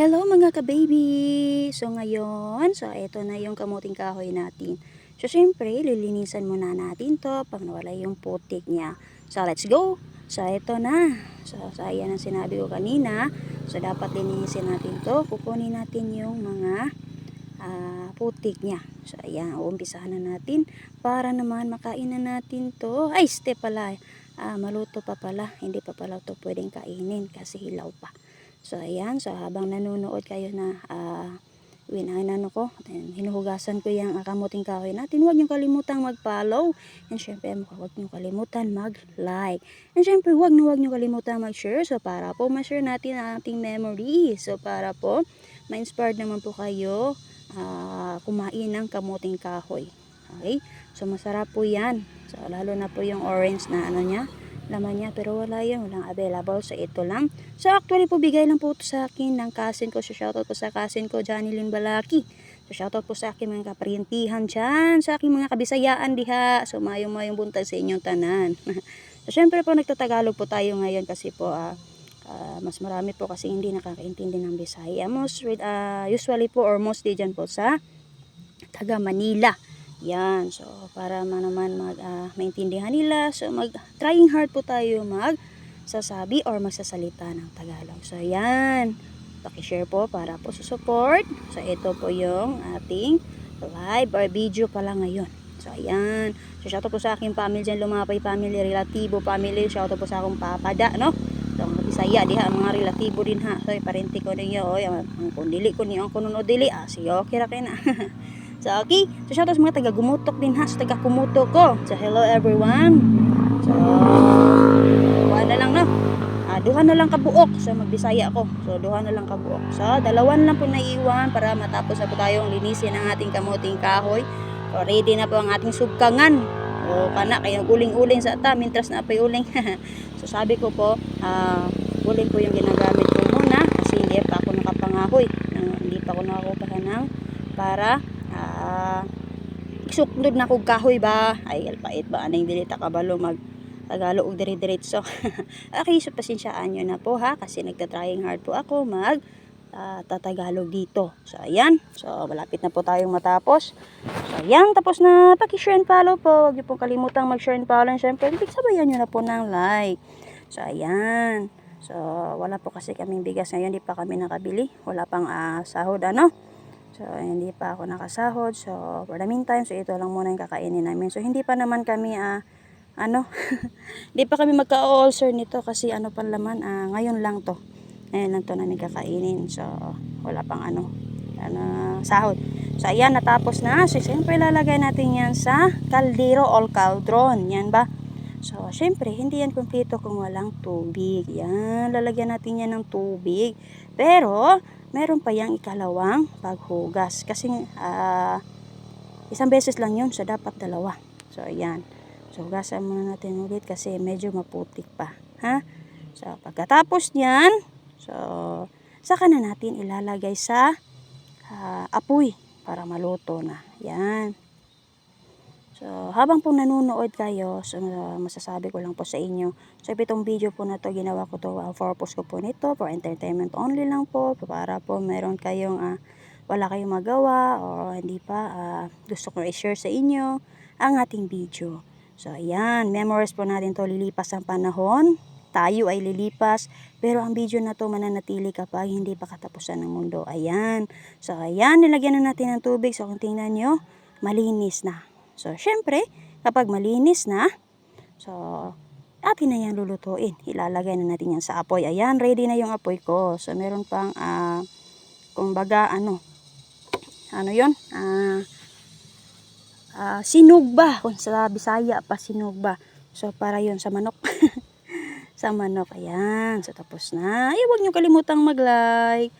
Hello mga ka-baby! So ngayon, so ito na yung kamuting kahoy natin. So syempre, lilinisan muna natin to pag nawala yung putik niya. So let's go! So ito na. So, so ayan ang sinabi ko kanina. So dapat linisin natin to. Kukunin natin yung mga ah, putik niya. So ayan, uumpisahan na natin para naman makain na natin to. Ay, ste pala. Ah, maluto pa pala. Hindi pa pala to pwedeng kainin kasi hilaw pa. So, ayan. So, habang nanonood kayo na uh, winanan ko, and hinuhugasan ko yung kamuting kahoy natin, huwag niyo kalimutang mag-follow. And syempre, huwag niyo kalimutan mag-like. And syempre, huwag niyo, huwag niyo kalimutan mag-share. So, para po ma-share natin ang ating memories. So, para po ma-inspired naman po kayo ah, kumain ng kamuting kahoy. Okay? So, masarap po yan. So, lalo na po yung orange na ano niya, laman niya. Pero wala yan, walang available. So, ito lang. So, actually po, bigay lang po ito sa akin ng cousin ko. So, shoutout po sa cousin ko, Johnny Limbalaki. So, shoutout po sa akin mga kaparintihan dyan, sa aking mga kabisayaan diha. So, mayong-mayong buntag sa inyong tanan. so, syempre po, nagtatagalog po tayo ngayon kasi po, ah, ah, mas marami po kasi hindi nakakaintindi ng Bisaya. Most, ah, usually po, or mostly dyan po sa taga Manila. Yan. So, para man naman mag, ah, maintindihan nila. So, mag, trying hard po tayo mag sasabi or magsasalita ng Tagalog. So, yan. Pakishare po para po sa support. So, ito po yung ating live or video pala ngayon. So, ayan. So, shoutout po sa aking family dyan, Lumapay family, relatibo family. Shoutout po sa akong papada, no? So, ang bisaya, diha, ang mga relatibo din ha. So, parente ko ninyo, oy, ang, kundili ko niyo, ang kununo dili, ah, sige, okay ra kayo na. So, okay. So, shoutout sa mga taga-gumutok din ha. Sa taga-kumutok ko. So, hello everyone. So, duha na lang no. Ah, duha na lang kabuok. So, magbisaya ako. So, duha na lang kabuok. So, dalawan lang po naiwan para matapos na po tayong linisin ang ating kamuting kahoy. So, ready na po ang ating subkangan. O, kana, kaya uling-uling sa ta. Mintras na pa uling. so, sabi ko po, ah, uling po yung ginagamit ko muna kasi hindi pa ako nakapangahoy. Hindi pa ako nakakupahan ng para ah suknod na kog kahoy ba? Ay alpait ba? Anay dili ta kabalo mag Tagalog og dire diretso okay so pasensyaan nyo na po ha? Kasi nagta-trying hard po ako mag ah, tatagalog dito. So ayan. So malapit na po tayong matapos. So ayan tapos na. Paki-share and follow po. Huwag niyo pong kalimutang mag-share and follow. And syempre sabayan nyo na po ng like. So ayan. So wala po kasi kaming bigas ngayon. Di pa kami nakabili. Wala pang ah, sahod ano So, hindi pa ako nakasahod. So, for the meantime, so ito lang muna yung kakainin namin. So, hindi pa naman kami, ah, ano, hindi pa kami magka-ulcer nito kasi ano pa laman, ah, ngayon lang to. Ngayon lang to namin kakainin. So, wala pang ano, ano, sahod. So, ayan, natapos na. So, siyempre, lalagay natin yan sa kaldero or cauldron. Yan ba? So, syempre, hindi yan kumpleto kung walang tubig. Yan, lalagyan natin yan ng tubig. Pero, meron pa yung ikalawang paghugas. Kasi, ah, isang beses lang yun, so dapat dalawa. So, ayan. So, hugasan muna natin ulit kasi medyo maputik pa. Ha? So, pagkatapos niyan, so, saka na natin ilalagay sa ah, apoy para maluto na. Yan. So, habang po nanonood kayo, so, uh, masasabi ko lang po sa inyo. So, itong video po na to, ginawa ko to, ang purpose ko po nito, for entertainment only lang po, para po meron kayong, ah, wala kayong magawa, o hindi pa, ah, gusto ko i-share sa inyo, ang ating video. So, ayan, memories po natin to, lilipas ang panahon, tayo ay lilipas, pero ang video na to mananatili kapag hindi pa katapusan ng mundo. Ayan. So, ayan, nilagyan na natin ng tubig. So, kung tingnan nyo, malinis na. So, syempre, kapag malinis na, so, atin na yan lulutuin. Ilalagay na natin yan sa apoy. Ayan, ready na yung apoy ko. So, meron pang, ah, kumbaga, ano, ano yon Ah, ah, sinugba. Kung sa Bisaya pa, sinugba. So, para yon sa manok. sa manok. Ayan. So, tapos na. Ay, huwag niyo kalimutang mag-like,